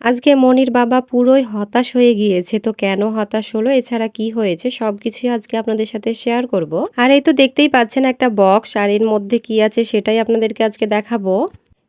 আজকে মনির বাবা পুরোই হতাশ হয়ে গিয়েছে, তো কেন হতাশ হলো? এছাড়া কি হয়েছে? সবকিছুই আজকে আপনাদের সাথে শেয়ার করব। আর এই তো দেখতেই পাচ্ছেন একটা বক্স আর এর মধ্যে কি আছে সেটাই আপনাদেরকে আজকে দেখাবো।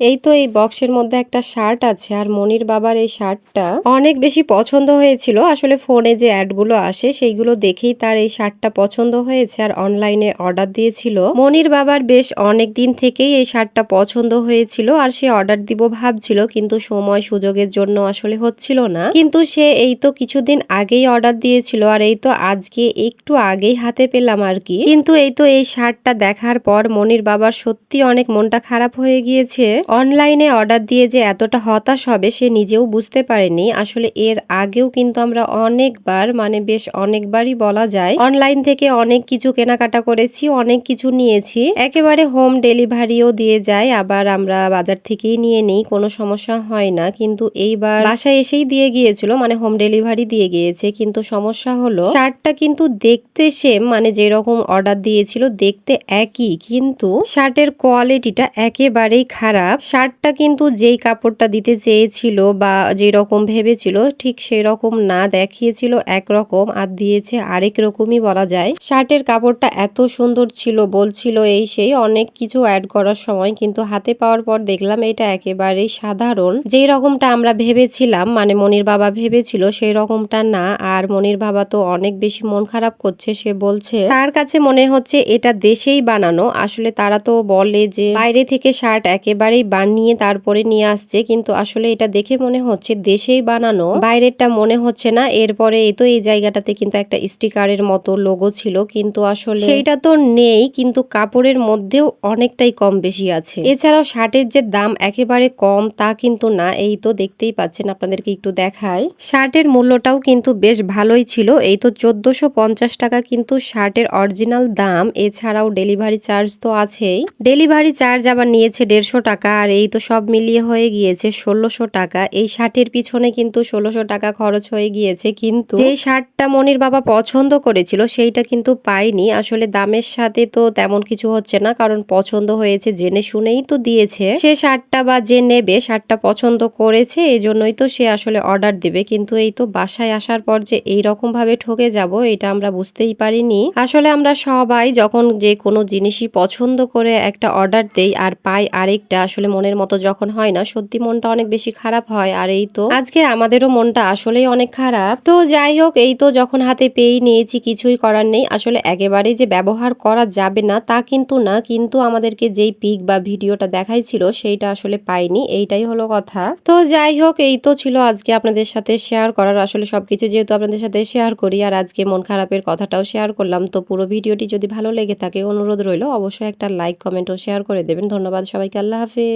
এই তো এই বক্সের মধ্যে একটা শার্ট আছে আর মনির বাবার এই শার্টটা অনেক বেশি পছন্দ হয়েছিল। আসলে ফোনে যে অ্যাডগুলো আসে সেইগুলো দেখেই তার এই শার্টটা পছন্দ হয়েছে আর অনলাইনে অর্ডার দিয়েছিল। মনির বাবার বেশ অনেক দিন থেকেই এই শার্টটা পছন্দ হয়েছিল আর সে অর্ডার দিব ভাবছিল কিন্তু সময় সুযোগের জন্য আসলে হচ্ছিল না। কিন্তু সে এই তো কিছুদিন আগেই অর্ডার দিয়েছিল আর এই তো আজকে একটু আগেই হাতে পেলাম আর কি। কিন্তু এই তো এই শার্টটা দেখার পর মনির বাবার সত্যি অনেক মনটা খারাপ হয়ে গিয়েছে। অনলাইনে অর্ডার দিয়ে যে এতটা হতাশ হবে সে নিজেও বুঝতে পারেনি। আসলে এর আগেও কিন্তু আমরা অনেকবার মানে বেশ অনেকবারই বলা যায়, অনলাইন থেকে অনেক কিছু কেনাকাটা করেছি, অনেক কিছু নিয়েছি। একেবারে হোম ডেলিভারিও দিয়ে যায়, আবার আমরা বাজার থেকেই নিয়ে নিই, কোনো সমস্যা হয় না। কিন্তু এইবার বাসায় এসেই দিয়ে গিয়েছিল মানে হোম ডেলিভারি দিয়ে গিয়েছে। কিন্তু সমস্যা হলো, শার্টটা কিন্তু দেখতে সেম মানে যেরকম অর্ডার দিয়েছিল, দেখতে একই। কিন্তু শার্টের কোয়ালিটিটা একেবারেই খারাপ। শার্টটা কিন্তু যেই কাপড়টা দিতে চেয়েছিল বা যেই রকম ভেবেছিল, ঠিক সেই রকম না দেখিয়েছিল, একরকম আর দিয়েছে আরেক রকমই বলা যায়। শার্টের কাপড়টা এত সুন্দর ছিল, বলছিল এই সেই, অনেক কিছু অ্যাড করার সময় কিন্তু হাতে পাওয়ার পর দেখলাম এটা একেবারেই সাধারণ। যেই রকমটা আমরা ভেবেছিলাম মানে মনির বাবা ভেবেছিল সেই রকমটা না, আর মনির বাবা তো অনেক বেশি মন খারাপ করছে, সে বলছে, তার কাছে মনে হচ্ছে এটা দেশেই বানানো। আসলে তারা তো বলে যে, বাইরে থেকে শার্ট একেবারেই বানিয়ে তারপরে নিয়ে আসছে। কিন্তু আসলে এটা দেখে মনে হচ্ছে দেশেই বানানো। বাইরেরটা মনে হচ্ছে না। এরপরে এই তো এই জায়গাটাতে কিন্তু একটা স্টিকারের মতো লোগো ছিল। কিন্তু আসলে সেইটা তো নেই কিন্তু কাপড়ের মধ্যেও অনেকটাই কম বেশি আছে। এছাড়াও শার্টের যে দাম একেবারে কম তা কিন্তু না। এই তো দেখতেই পাচ্ছেন আপনাদেরকে একটু দেখায় শার্টের মূল্যটাও কিন্তু বেশ ভালোই ছিল। এই তো চোদ্দশো পঞ্চাশ টাকা কিন্তু শার্টের অরিজিনাল দাম। এছাড়াও ডেলিভারি চার্জ তো আছেই। ডেলিভারি চার্জ আবার নিয়েছে দেড়শো টাকা। আর এই তো সব মিলিয়ে হয়ে গিয়েছে ষোলোশো টাকা। এই শার্টের পিছনে কিন্তু ষোলোশো টাকা খরচ হয়ে গিয়েছে, কিন্তু যে শার্টটা মনির বাবা পছন্দ করেছিল সেইটা কিন্তু পাইনি আসলে দামের সাথে তো তেমন কিছু হচ্ছে না, কারণ পছন্দ হয়েছে জেনে শুনেই তো দিয়েছে। সে শার্টটা বা যে নেবে শার্টটা পছন্দ করেছে এই জন্যই তো সে আসলে অর্ডার দেবে। কিন্তু এই তো বাসায় আসার পর যে এই রকম ভাবে ঠকে যাব, এটা আমরা বুঝতেই পারিনি। আসলে আমরা সবাই যখন যে কোনো জিনিসই পছন্দ করে একটা অর্ডার দেই আর পাই আরেকটা, আসলে মনের মতো যখন হয় না, সত্যি মনটা অনেক বেশি খারাপ হয়। আর এই তো আজকে আমাদেরও মনটা আসলেই অনেক খারাপ। তো যাই হোক, এই তো যখন হাতে পেয়েই নিয়েছি, কিছুই করার নেই। আসলে একেবারেই যে ব্যবহার করা যাবে না, তা কিন্তু না। কিন্তু আমাদেরকে যেই পিক বা ভিডিওটা দেখাইছিল, সেইটা আসলে পাইনি। এইটাই হলো কথা। তো যাই হোক, এই তো ছিল আজকে আপনাদের সাথে শেয়ার করার। আসলে সবকিছু যেহেতু আপনাদের সাথে শেয়ার করি, আর আজকে মন খারাপের কথাটাও শেয়ার করলাম, তো পুরো ভিডিওটি যদি ভালো লেগে থাকে, অনুরোধ রইল, অবশ্যই একটা লাইক কমেন্ট ও শেয়ার করে দেবেন। ধন্যবাদ সবাইকে, আল্লাহ হাফেজ।